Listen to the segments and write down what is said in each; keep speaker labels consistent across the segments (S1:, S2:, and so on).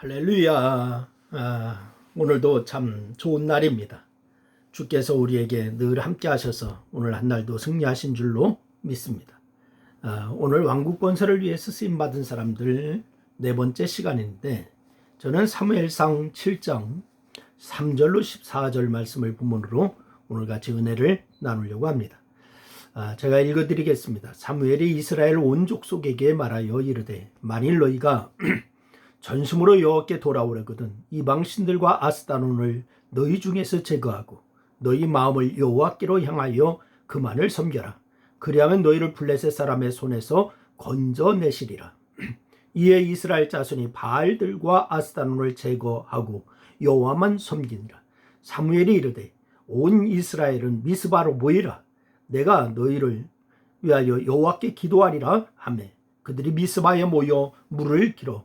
S1: 할렐루야. 아, 오늘도 참 좋은 날입니다. 주께서 우리에게 늘 함께 하셔서 오늘 한 날도 승리하신 줄로 믿습니다. 아, 오늘 왕국 건설을 위해서 쓰임 받은 사람들 네 번째 시간인데 저는 사무엘상 7장 3절로 14절 말씀을 본문으로 오늘 같이 은혜를 나누려고 합니다. 아, 제가 읽어드리겠습니다. 사무엘이 이스라엘 온 족속에게 말하여 이르되 만일 너희가 전심으로 여호와께 돌아오려거든 이방 신들과 아스타논을 너희 중에서 제거하고 너희 마음을 여호와께로 향하여 그만을 섬겨라. 그리하면 너희를 블레셋 사람의 손에서 건져내시리라. 이에 이스라엘 자손이 바알들과 아스타논을 제거하고 여호와만 섬기니라. 사무엘이 이르되 온 이스라엘은 미스바로 모이라. 내가 너희를 위하여 여호와께 기도하리라 하매 그들이 미스바에 모여 물을 길어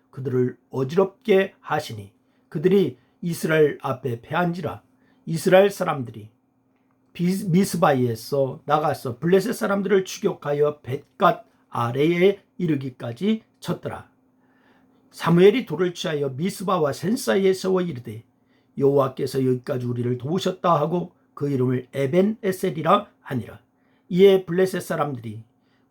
S1: 그들을 어지럽게 하시니 그들이 이스라엘 앞에 패한지라 이스라엘 사람들이 미스바이에서 나가서 블레셋 사람들을 추격하여 벳갓 아래에 이르기까지 쳤더라. 사무엘이 돌을 취하여 미스바와 센 사이에 세워 이르되 여호와께서 여기까지 우리를 도우셨다 하고 그 이름을 에벤 에셀이라 하니라. 이에 블레셋 사람들이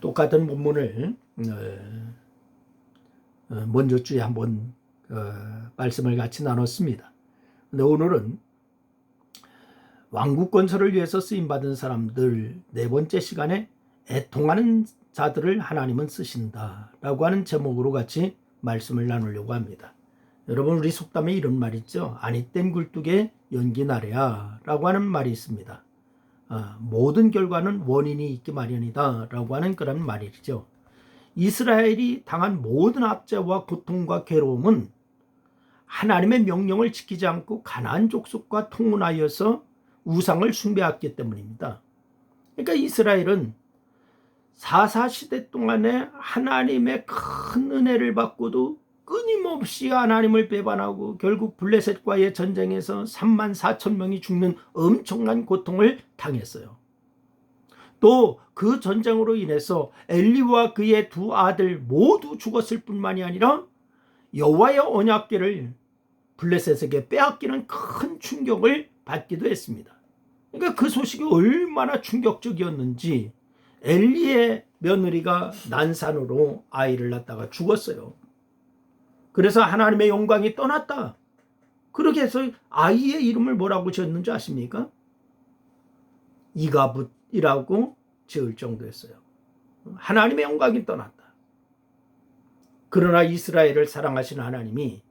S1: 똑같은 본문을 어, 어, 먼저 주에 한번 어, 말씀을 같이 나눴습니다. 근데 오늘은 왕국 건설을 위해서 쓰임 받은 사람들 네 번째 시간에 애통하는 자들을 하나님은 쓰신다라고 하는 제목으로 같이 말씀을 나누려고 합니다. 여러분 우리 속담에 이런 말 있죠. 아니 땐 굴뚝에 연기 나래야라고 하는 말이 있습니다. 아, 모든 결과는 원인이 있기 마련이다라고 하는 그런 말이죠. 이스라엘이 당한 모든 압제와 고통과 괴로움은 하나님의 명령을 지키지 않고 가나안 족속과 통문하여서 우상을 숭배했기 때문입니다. 그러니까 이스라엘은 사사 시대 동안에 하나님의 큰 은혜를 받고도 끊임없이 하나님을 배반하고 결국 블레셋과의 전쟁에서 3만 4천 명이 죽는 엄청난 고통을 당했어요. 또 그 전쟁으로 인해서 엘리와 그의 두 아들 모두 죽었을 뿐만이 아니라 여호와의 언약궤를 블레셋에게 빼앗기는 큰 충격을 받기도 했습니다. 그러니까 그 소식이 얼마나 충격적이었는지 엘리의 며느리가 난산으로 아이를 낳다가 죽었어요. 그래서 하나님의 영광이 떠났다. 그렇게 해서 아이의 이름을 뭐라고 지었는지 아십니까? 이가붓이라고 지을 정도였어요. 하나님의 영광이 떠났다. 그러나 이스라엘을 사랑하시는 하나님이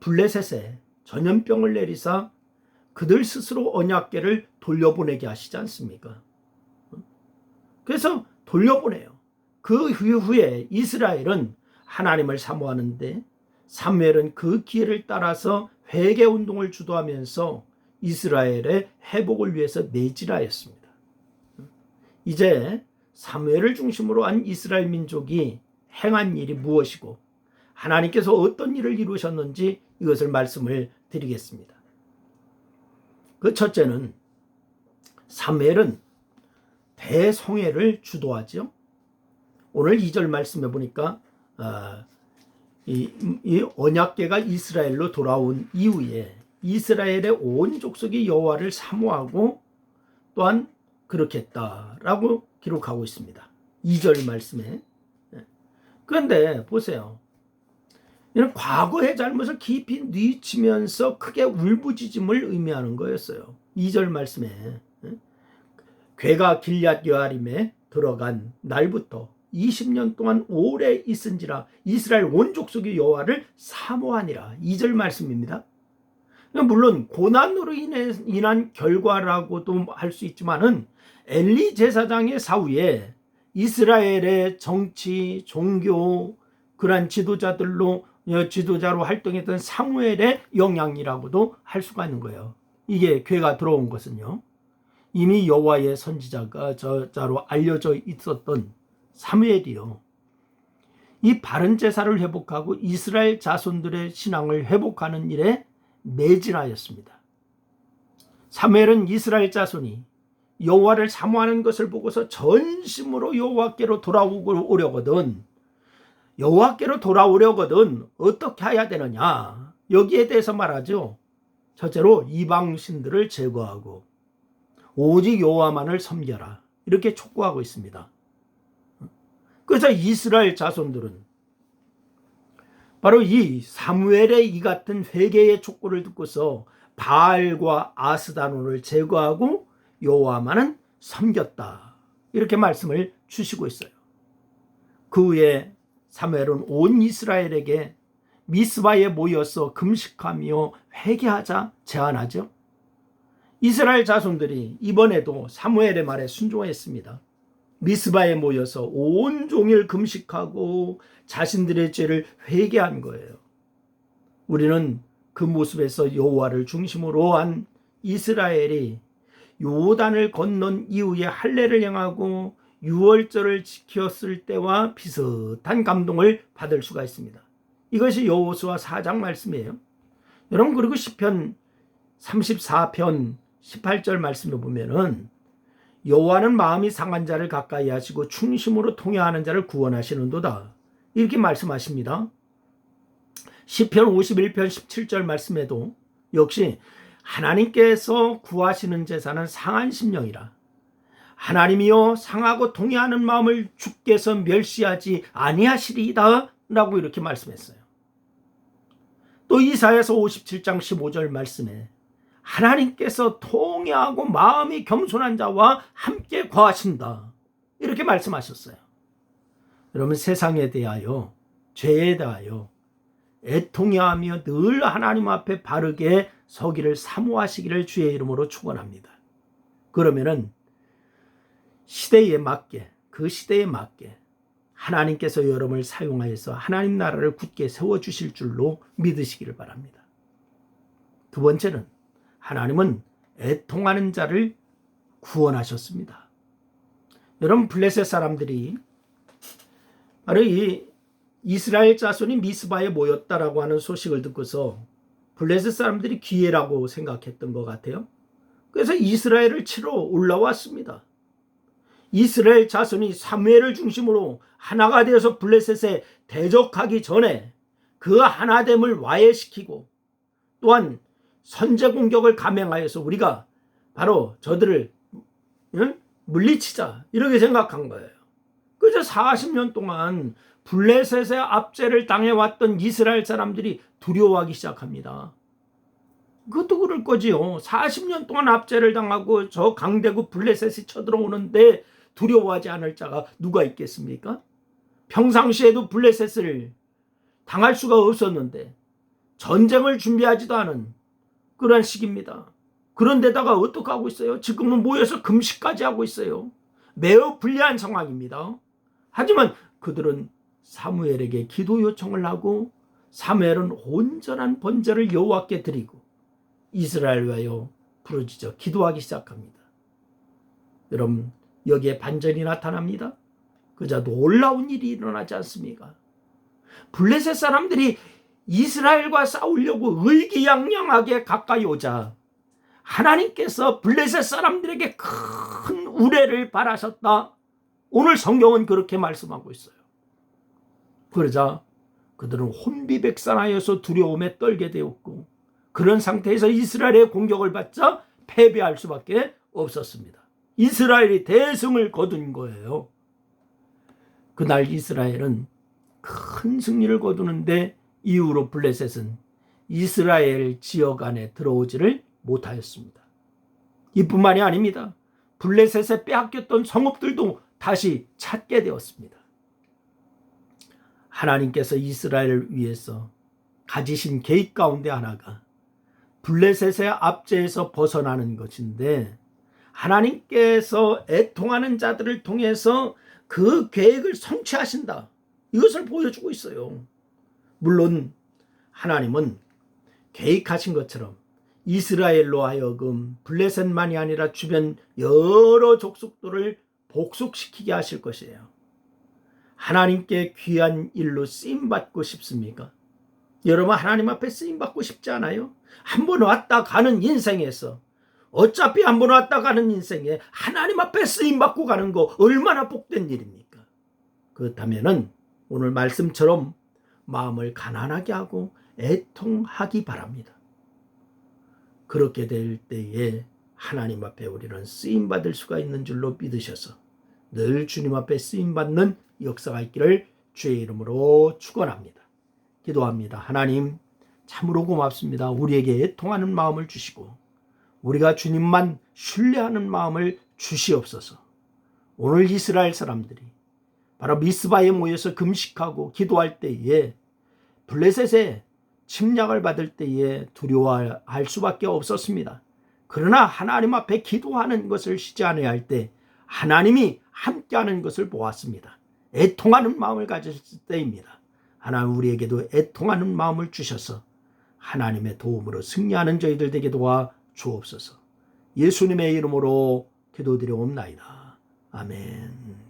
S1: 블레셋에 전염병을 내리사 그들 스스로 언약계를 돌려보내게 하시지 않습니까? 그래서 돌려보내요. 그 후에 이스라엘은 하나님을 사모하는데 사무엘은 그 기회를 따라서 회개 운동을 주도하면서 이스라엘의 회복을 위해서 내질하였습니다. 이제 사무엘을 중심으로 한 이스라엘 민족이 행한 일이 무엇이고 하나님께서 어떤 일을 이루셨는지 이것을 말씀을 드리겠습니다. 그 첫째는 사무엘은 대성회를 주도하죠. 오늘 2절 말씀해 보니까 어, 이, 이 언약계가 이스라엘로 돌아온 이후에 이스라엘의 온 족속이 여호와를 사모하고 또한 그렇게 했다라고 기록하고 있습니다. 2절 말씀에. 예. 그런데 보세요. 이는 과거의 잘못을 깊이 뉘치면서 크게 울부짖음을 의미하는 거였어요. 2절 말씀에 예. 괴가 길앗 여아림에 들어간 날부터 20년 동안 오래 있은지라 이스라엘 온 족속이 여호와를 사모하니라. 2절 말씀입니다. 물론 고난으로 인해 인한 결과라고도 할 수 있지만은 엘리 제사장의 사후에 이스라엘의 정치, 종교 그러한 지도자들로 어, 지도자로 활동했던 사무엘의 영향이라고도 할 수가 있는 거예요. 이게 괴가 들어온 것은요. 이미 여호와의 선지자가 저자로 알려져 있었던 사무엘이요. 이 바른 제사를 회복하고 이스라엘 자손들의 신앙을 회복하는 일에 매진하였습니다. 사무엘은 이스라엘 자손이 여호와를 사모하는 것을 보고서 전심으로 여호와께로 돌아오려거든 여호와께로 돌아오려거든 어떻게 해야 되느냐 여기에 대해서 말하죠. 첫째로 이방 신들을 제거하고 오직 여호와만을 섬겨라 이렇게 촉구하고 있습니다. 그래서 이스라엘 자손들은 바로 이 사무엘의 이 같은 회개의 촉구를 듣고서 바알과 아스다논을 제거하고 여호와만은 섬겼다. 이렇게 말씀을 주시고 있어요. 그 후에 사무엘은 온 이스라엘에게 미스바에 모여서 금식하며 회개하자 제안하죠. 이스라엘 자손들이 이번에도 사무엘의 말에 순종했습니다. 미스바에 모여서 온 종일 금식하고 자신들의 죄를 회개한 거예요. 우리는 그 모습에서 여호와를 중심으로 한 이스라엘이 요단을 건넌 이후에 할례를 행하고 유월절을 지켰을 때와 비슷한 감동을 받을 수가 있습니다. 이것이 여호수아 4장 말씀이에요. 여러분 그리고 시편 34편 18절 말씀을 보면은 여호와는 마음이 상한 자를 가까이 하시고 충심으로 통해하는 자를 구원하시는도다. 이렇게 말씀하십니다. 시편 51편 17절 말씀에도 역시 하나님께서 구하시는 제사는 상한 심령이라. 하나님이여 상하고 통해하는 마음을 주께서 멸시하지 아니하시리이다. 라고 이렇게 말씀했어요. 또 이사야서 57장 15절 말씀에 하나님께서 통해하고 마음이 겸손한 자와 함께 거하신다. 이렇게 말씀하셨어요. 여러분 세상에 대하여 죄에 대하여 애통해 하며 늘 하나님 앞에 바르게 서기를 사모하시기를 주의 이름으로 축원합니다. 그러면은 시대에 맞게 그 시대에 맞게 하나님께서 여러분을 사용하여서 하나님 나라를 굳게 세워 주실 줄로 믿으시기를 바랍니다. 두 번째는 하나님은 애통하는 자를 구원하셨습니다. 여러분 블레셋 사람들이 바로 이 이스라엘 자손이 미스바에 모였다라고 하는 소식을 듣고서 블레셋 사람들이 기회라고 생각했던 것 같아요. 그래서 이스라엘을 치러 올라왔습니다. 이스라엘 자손이 사무엘을 중심으로 하나가 되어서 블레셋에 대적하기 전에 그 하나됨을 와해시키고 또한 선제 공격을 감행하여서 우리가 바로 저들을 응? 물리치자 이렇게 생각한 거예요. 그래서 40년 동안 블레셋의 압제를 당해왔던 이스라엘 사람들이 두려워하기 시작합니다. 그것도 그럴 거지요. 40년 동안 압제를 당하고 저 강대국 블레셋이 쳐들어오는데 두려워하지 않을 자가 누가 있겠습니까? 평상시에도 블레셋을 당할 수가 없었는데 전쟁을 준비하지도 않은 그런 시기입니다. 그런데다가 어떻게 하고 있어요? 지금은 모여서 금식까지 하고 있어요. 매우 불리한 상황입니다. 하지만 그들은 사무엘에게 기도 요청을 하고 사무엘은 온전한 번제를 여호와께 드리고 이스라엘과여 부르짖어 기도하기 시작합니다. 여러분 여기에 반전이 나타납니다. 그저 놀라운 일이 일어나지 않습니까? 블레셋 사람들이 이스라엘과 싸우려고 의기양양하게 가까이 오자 하나님께서 블레셋 사람들에게 큰 우레를 바라셨다. 오늘 성경은 그렇게 말씀하고 있어요. 그러자 그들은 혼비백산하여서 두려움에 떨게 되었고 그런 상태에서 이스라엘의 공격을 받자 패배할 수밖에 없었습니다. 이스라엘이 대승을 거둔 거예요. 그날 이스라엘은 큰 승리를 거두는데 이후로 블레셋은 이스라엘 지역 안에 들어오지를 못하였습니다. 이뿐만이 아닙니다. 블레셋에 빼앗겼던 성읍들도 다시 찾게 되었습니다. 하나님께서 이스라엘을 위해서 가지신 계획 가운데 하나가 블레셋의 압제에서 벗어나는 것인데 하나님께서 애통하는 자들을 통해서 그 계획을 성취하신다. 이것을 보여주고 있어요. 물론 하나님은 계획하신 것처럼 이스라엘로 하여금 블레셋만이 아니라 주변 여러 족속들을 복속시키게 하실 것이에요. 하나님께 귀한 일로 쓰임 받고 싶습니까? 여러분 하나님 앞에 쓰임 받고 싶지 않아요? 한 번 왔다 가는 인생에서 어차피 한 번 왔다 가는 인생에 하나님 앞에 쓰임 받고 가는 거 얼마나 복된 일입니까? 그렇다면은 오늘 말씀처럼 마음을 가난하게 하고 애통하기 바랍니다. 그렇게 될 때에 하나님 앞에 우리는 쓰임 받을 수가 있는 줄로 믿으셔서 늘 주님 앞에 쓰임 받는 역사가 있기를 주의 이름으로 축원합니다. 기도합니다. 하나님 참으로 고맙습니다. 우리에게 애통하는 마음을 주시고 우리가 주님만 신뢰하는 마음을 주시옵소서. 오늘 이스라엘 사람들이 바로 미스바에 모여서 금식하고 기도할 때에 블레셋에 침략을 받을 때에 두려워할 수밖에 없었습니다. 그러나 하나님 앞에 기도하는 것을 않아야 할때 하나님이 함께하는 것을 보았습니다. 애통하는 마음을 가졌을 때입니다. 하나님 우리에게도 애통하는 마음을 주셔서 하나님의 도움으로 승리하는 저희들 되게 도와 주옵소서. 예수님의 이름으로 기도드려옵나이다. 아멘.